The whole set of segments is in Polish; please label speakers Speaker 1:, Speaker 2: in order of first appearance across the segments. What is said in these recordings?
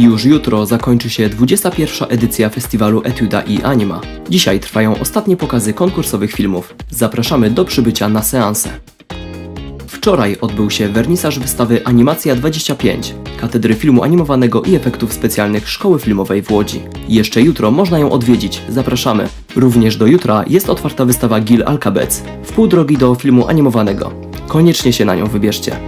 Speaker 1: Już jutro zakończy się 21. edycja festiwalu Etuda i Anima. Dzisiaj trwają ostatnie pokazy konkursowych filmów. Zapraszamy do przybycia na seanse. Wczoraj odbył się wernisaż wystawy Animacja 25, Katedry Filmu Animowanego i Efektów Specjalnych Szkoły Filmowej w Łodzi. Jeszcze jutro można ją odwiedzić, zapraszamy. Również do jutra jest otwarta wystawa Gil Alkabec, w pół drogi do filmu animowanego. Koniecznie się na nią wybierzcie.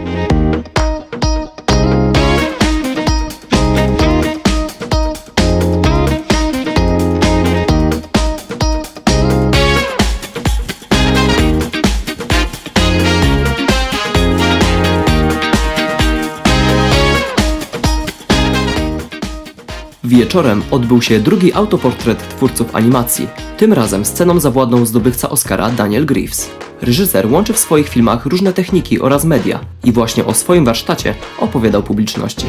Speaker 1: Wieczorem odbył się drugi autoportret twórców animacji. Tym razem sceną zawładnął zdobywca Oscara Daniel Greaves. Reżyser łączy w swoich filmach różne techniki oraz media i właśnie o swoim warsztacie opowiadał publiczności.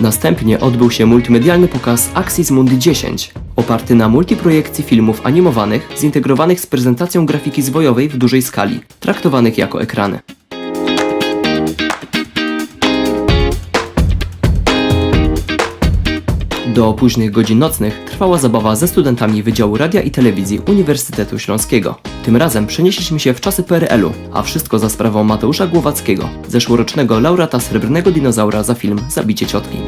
Speaker 1: Następnie odbył się multimedialny pokaz Axis Mundi 10, oparty na multiprojekcji filmów animowanych zintegrowanych z prezentacją grafiki zwojowej w dużej skali, traktowanych jako ekrany. Do późnych godzin nocnych trwała zabawa ze studentami Wydziału Radia i Telewizji Uniwersytetu Śląskiego. Tym razem przenieśliśmy się w czasy PRL-u, a wszystko za sprawą Mateusza Głowackiego, zeszłorocznego laureata Srebrnego Dinozaura za film Zabicie Ciotki.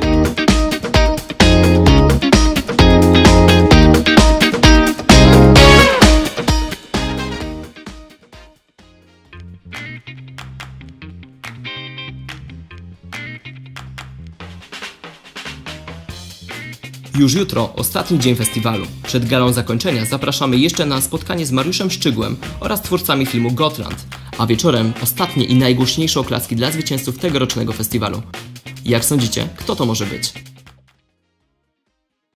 Speaker 1: Już jutro, ostatni dzień festiwalu. Przed galą zakończenia zapraszamy jeszcze na spotkanie z Mariuszem Szczygłem oraz twórcami filmu Gotland, a wieczorem ostatnie i najgłośniejsze oklaski dla zwycięzców tegorocznego festiwalu. Jak sądzicie, kto to może być?